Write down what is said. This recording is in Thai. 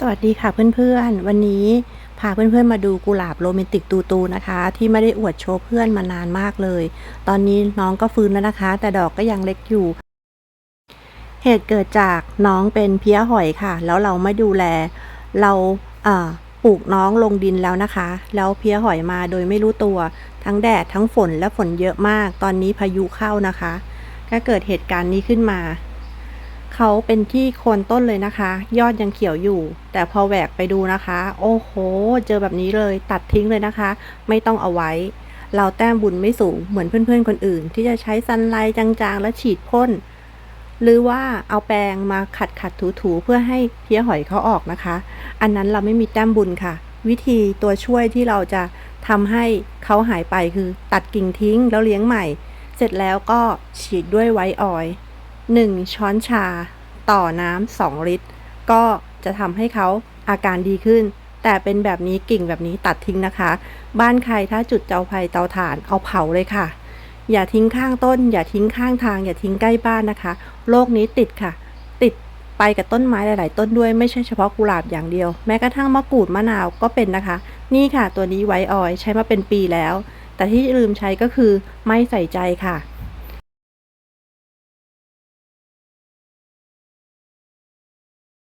สวัสดีค่ะเพื่อนๆ วันนี้พาเพื่อนๆมาดูกุหลาบโรแมนติกตูตูนะคะ ที่ไม่ได้อวดโชว์เพื่อนมานานมากเลย ตอนนี้น้องก็ฟื้นแล้วนะคะ แต่ดอกก็ยังเล็กอยู่ เหตุเกิดจากน้องเป็นเพี้ยหอยค่ะ แล้วเราไม่ดูแล เราปลูกน้องลงดินแล้วนะคะ แล้วเพี้ยหอยมาโดยไม่รู้ตัว ทั้งแดดทั้งฝนและฝนเยอะมาก ตอนนี้พายุเข้านะคะ ก็เกิดเหตุการณ์นี้ขึ้นมา เขาเป็นที่โคนต้นเลยนะคะ ยอดยังเขียวอยู่ แต่พอแหวกไปดูนะคะ โอ้โห เจอแบบนี้เลยตัดทิ้งเลยนะคะ ไม่ต้องเอาไว้ เราแต้มบุญไม่สูงเหมือนเพื่อนๆ คนอื่น ที่จะใช้ซันไลท์จางๆ และฉีดพ่นหรือว่าเอาแปรงมาขัดขัดถูถูๆ เพื่อให้เพี้ยหอยเขาออกนะคะ อันนั้นเราไม่มีแต้มบุญค่ะ วิธีตัวช่วยที่เราจะทำให้เขาหายไปคือตัดกิ่งทิ้งแล้วเลี้ยงใหม่ เสร็จแล้วก็ฉีดด้วยไวท์ออย 1 ช้อนชา ต่อน้ำ2ลิตร ก็จะทำให้เขาอาการดีขึ้น แต่เป็นแบบนี้กิ่งแบบนี้ตัดทิ้งนะคะ บ้านใครถ้าจุดเตาไฟเตาถ่านเอาเผาเลยค่ะ อย่าทิ้งข้างต้น อย่าทิ้งข้างทาง อย่าทิ้งใกล้บ้านนะคะโรคนี้ติดค่ะ ติดไปกับต้นไม้หลาย ๆ ต้นด้วยไม่ใช่เฉพาะกุหลาบอย่างเดียว แม้กระทั่งมะกรูดมะนาวก็เป็นนะคะ นี่ค่ะตัวนี้ไวท์ออยใช้มาเป็นปีแล้ว แต่ที่ลืมใช้ก็คือไม่ใส่ใจค่ะ